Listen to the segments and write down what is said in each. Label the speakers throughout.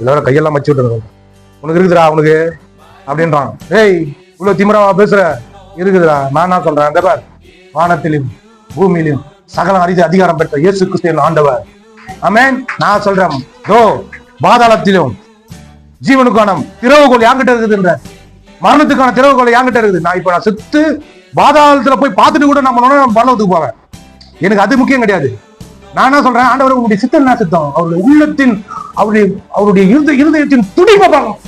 Speaker 1: எல்லாரும் கையெல்லாம் மச்சு விட்டுருங்க. உனக்கு இருக்குதுடா உனக்கு. அப்படின்றான். ஏய் இவ்வளவு திமிராவா பேசுற? இருக்குதுடா. நான் என்ன சொல்றேன்? அந்த பார் வானத்திலும் பூமியிலும் சகல அறிந்து அதிகாரம் பெற்ற இயேசு கிறிஸ்துவின் ஆண்டவர். ஆமேன். நான் சொல்றேன். தோ பாதாளத்திலும் ஜீவனுக்கான திறவுகோல் யாங்கிட்ட இருக்குதுன்ற மரணத்துக்கான திறவுகோல் யாங்கிட்ட இருக்குது? நான் இப்ப நான் செத்து பாதாளத்துல போய் பார்த்துட்டு கூட நம்ம பரலவத்துக்கு போவேன். எனக்கு அது முக்கியம் கிடையாது. நான் என்ன சொல்றேன்? ஆண்டவர் உங்களுடைய சித்தம் என்ன சித்தம்? அவருடைய உள்ளத்தின் அவருடைய அவருடைய இருத இருதயத்தின் துடிப்பை பார்க்கணும்.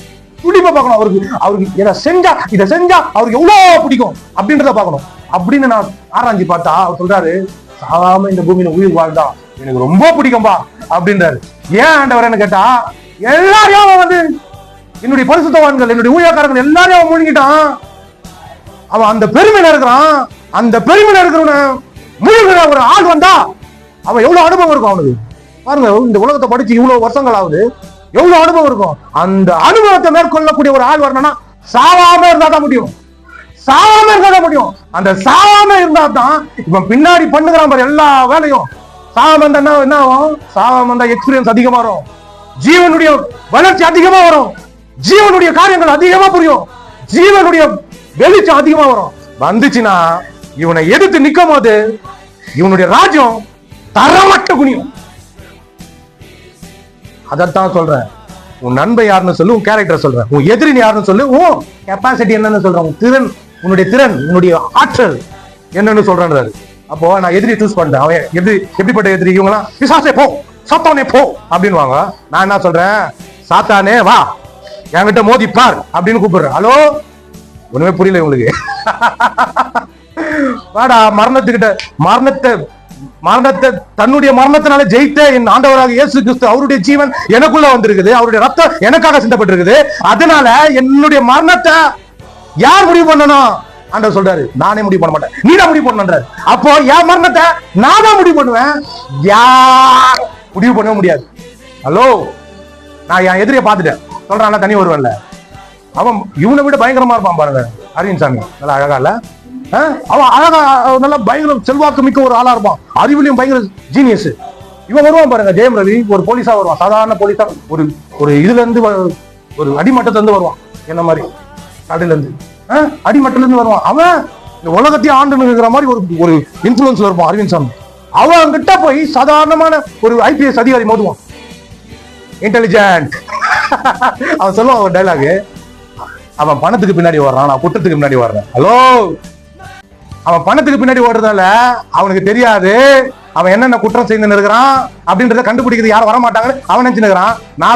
Speaker 1: துடிப்பை பார்க்கணும் அவருக்கு. அவருக்கு இதை செஞ்சா இதை செஞ்சா அவருக்கு எவ்வளவு பிடிக்கும் அப்படின்றத பார்க்கணும். அப்படின்னு நான் ஆராய்ஞ்சு பார்த்தா அவர் சொல்றாரு சாதாம இந்த பூமியில உயிர் வாழ்ந்தா எனக்கு ரொம்ப பிடிக்கும்பா அப்படின்றாரு. ஏன் ஆண்டவரன்னு கேட்டா எல்லாரையும் அவன் வந்து என்னுடைய பரிசுத்தவான்கள் என்னுடைய ஊழியக்காரர்கள் எல்லாரையும் அவன் முழுங்கிட்டான் அவன் அந்த பெருமையில இருக்கிறான். அந்த பெருமையில இருக்கிறவன முழுகிற ஒரு ஆள் வந்தா அவன் எவ்வளவு அனுபவம் இருக்கும் அவனுக்கு. பாருங்க இந்த உலகத்தை படிச்சு இவ்வளவு வருஷங்கள் ஆகுது எவ்வளவு அனுபவம் இருக்கும்? அந்த அனுபவத்தை மேற்கொள்ளக்கூடிய ஒரு ஆள் வரணும்னா சாவாம இருந்தா தான் முடியும். சாவாம இருந்தா தான் முடியும். அந்த சாவாம இருந்தா தான் இவன் பின்னாடி பண்ணுகிறான் பாரு எல்லா வேலையும். சாவாம இருந்தா என்ன என்ன ஆகும்? சாவாம இருந்தா எக்ஸ்பீரியன்ஸ் அதிகமா வரும். ஜீவனுடைய வளர்ச்சி அதிகமா வரும். ஜீவனுடைய காரியங்கள் அதிகமா புரியும். ஜீவனுடைய வெளிச்சம் அதிகமா வரும். வந்துச்சுன்னா இவனை எதிர்த்து நிற்கும் போது இவனுடைய ராஜ்யம் தரமட்ட குனியும். அதைத்தான் சொல்றேன். உன் நண்பன் யாருன்னு சொல்லு உன் கேரக்டர் சொல்றேன். உன் எதிரின் யாருன்னு சொல்லு உன் கெப்பாசிட்டி என்னன்னு சொல்றேன். உன் திறன் உன்னுடைய திறன் உன்னுடைய ஆற்றல் என்னன்னு சொல்றேன்றாரு. அப்போ நான் எதிரி சூஸ் பண்ணிட்டேன். அவன் எதிரி எப்படிப்பட்ட எதிரி? இவங்களாம் பிசாசே போ சாத்தானே போ அப்படின்னுவாங்க. நான் என்ன சொல்றேன்? சாத்தானே வா என்கிட்ட மோதி பார் அப்படின்னு கூப்பிடுறேன். ஹலோ? ஒண்ணுமே புரியல இவங்களுக்கு. வாடா மரணத்துக்கிட்ட மரணத்தை மரணத்தை தன்னுடைய மரணத்தினால ஜெயித்த என் ஆண்டவராக இயேசு கிறிஸ்து அவருடைய ஜீவன் எனக்குள்ள வந்திருக்குது. அவருடைய ரத்தம் எனக்காக சிந்தப்பட்டிருக்குது. அதனால என்னுடைய மரணத்தை யார் முடிவு பண்ணணும்? ஆண்டவர் சொல்றாரு நானே முடிவு பண்ண மாட்டேன். நீ தான் முடிவு பண்ணன்றாரு அப்போ என் மரணத்தை நான் தான் முடிவு பண்ணுவேன். யார் முடிவு பண்ணவே முடியாது. ஹலோ நான் என் எதிரியை பார்த்துட்டேன். சொல்றான் தனி வருவேன்ல. அவன் இவனை விட பயங்கரமா இருப்பான் பாருங்க. அரவிந்த் சாமி. நல்லா அழகா இல்ல? அவன் அழகா நல்லா பயங்கர செல்வாக்கு மிக்க ஒரு ஆளா இருப்பான் அறிவுலையும் பயங்கர ஜீனியஸ் இவன் வருவான் பாருங்க ஜெயம் ரவி. ஒரு போலீஸா வருவான். சாதாரண போலீஸா ஒரு ஒரு இதுல இருந்து ஒரு அடிமட்டத்துல இருந்து வருவான். என்ன மாதிரி? கடையில இருந்து ஆ? அடிமட்டத்துல இருந்து வருவான். அவன் இந்த உலகத்தையும் ஆண்டு இருக்கிற மாதிரி ஒரு ஒரு இன்ஃபுளுன்ஸ்ல இருப்பான் அரவிந்த் சாமி. அவன் கிட்ட போய் சாதாரணமான ஒரு ஐபிஎஸ் அதிகாரி மோதுவான். இன்டெலிஜென்ட் அவன் சொல்லுவான் ஒரு டைலாக் அவன் பணத்துக்கு பின்னாடி வர்றான் நான் குற்றத்துக்கு முன்னாடி வர்றேன் ஹலோ அவன் பணத்துக்கு பின்னாடி ஓடுறதால அவனுக்கு தெரியாது. அவன் என்னென்ன குற்றம் செய்து இருக்கிறான் அப்படின்றத கண்டுபிடிக்கிறது யாரும் வரமாட்டாங்கன்னு அவன் நினைச்சுன்னு நான்